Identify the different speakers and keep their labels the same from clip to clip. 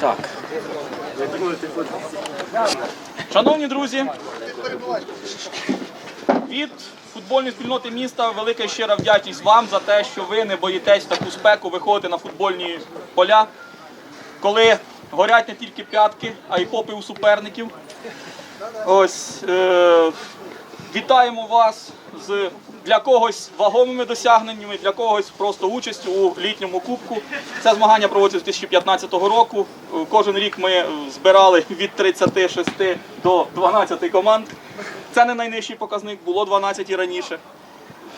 Speaker 1: Так. Шановні друзі, від футбольної спільноти міста велика щира вдячність вам за те, що ви не боїтесь таку спеку виходити на футбольні поля, коли горять не тільки п'ятки, а й попи у суперників. Ось е, вітаємо вас з для когось вагомими досягненнями, для когось просто участю у літньому кубку. Це змагання проводиться з 2015 року. Е, Кожен рік ми збирали від 36 до 12 команд. Це не найнижчий показник, було 12 і раніше.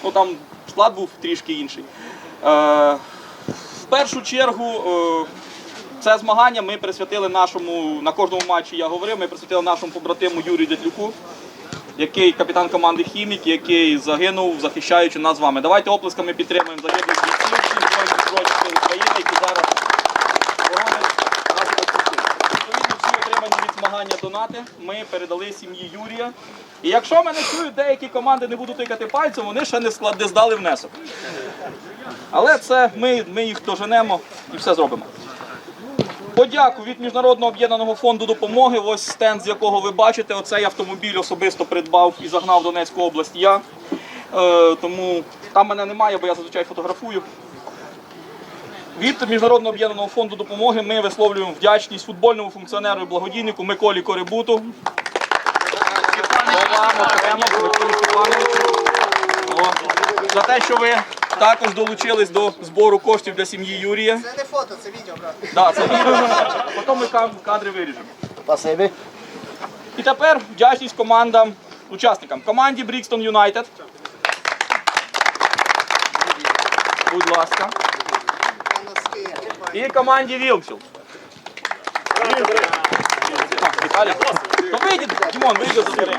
Speaker 1: Ну там склад був трішки інший. Е, в першу чергу е, це змагання ми присвятили нашому, на кожному матчі я говорив, ми присвятили нашому побратиму Юрію Дятлюку, який капітан команди Хімік, який загинув, захищаючи нас з вами. Давайте оплесками підтримуємо загиблих бійців всіх Збройних Збройних Сил України, які зараз боронять батьківщину. Відповідно, всі отримані від змагання донати ми передали сім'ї Юрія. І якщо мене чують деякі команди, не буду тикати пальцем, вони ще не склад здали внесок. Але це ми, ми їх доженемо і все зробимо. Подяку від Міжнародного об'єднаного фонду допомоги. Ось стенд, з якого ви бачите, оцей автомобіль особисто придбав і загнав Донецьку область я. Е, тому там мене немає, бо я зазвичай фотографую. Від Міжнародного об'єднаного фонду допомоги ми висловлюємо вдячність футбольному функціонеру і благодійнику Миколі Корибуту. За те, що ви також долучились до збору коштів для сім'ї Юрія.
Speaker 2: Це не фото, це відео, брат.
Speaker 1: Да, це відео. Потім ми кам- кадри виріжемо.
Speaker 2: Спасибі.
Speaker 1: І тепер вдячність командам, учасникам. Команді Брікстон Юнайтед. Будь ласка. І команді Вілксіл. Віталій. То вийдіть, Дімон, вийди за дверей.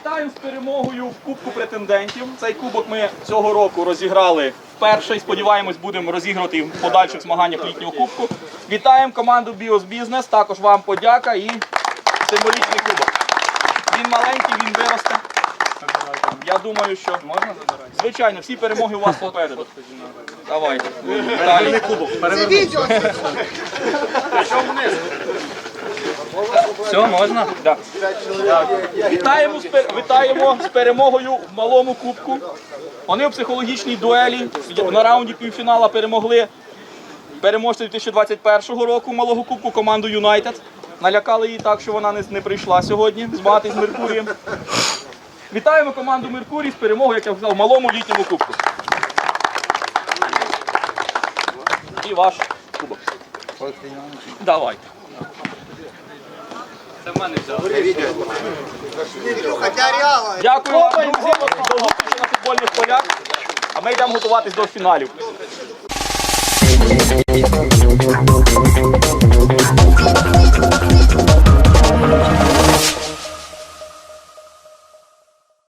Speaker 1: Вітаю з перемогою в Кубку претендентів. Цей кубок ми цього року розіграли вперше і сподіваємось, будемо розігрувати і в подальших змаганнях літнього кубку. Вітаємо команду Біос Бізнес. Також вам подяка і символічний кубок. Він маленький, він виросте. Я думаю, що можна забирати? Звичайно, всі перемоги у вас попереду. Давайте. Далі.
Speaker 2: Це відео.
Speaker 1: Все, можна? Да. Вітаємо, з пер- вітаємо з перемогою в малому кубку. Вони у психологічній дуелі на раунді півфінала перемогли переможця 2021 року малого кубку команду Юнайтед. Налякали її так, що вона не, прийшла сьогодні змагатись з Меркурієм. Вітаємо команду Меркурій з перемогою, як я сказав, в малому літньому кубку. І ваш кубок. Давайте. Дякую друзі. До зустрічі на футбольних полях. А ми йдемо готуватись до фіналів.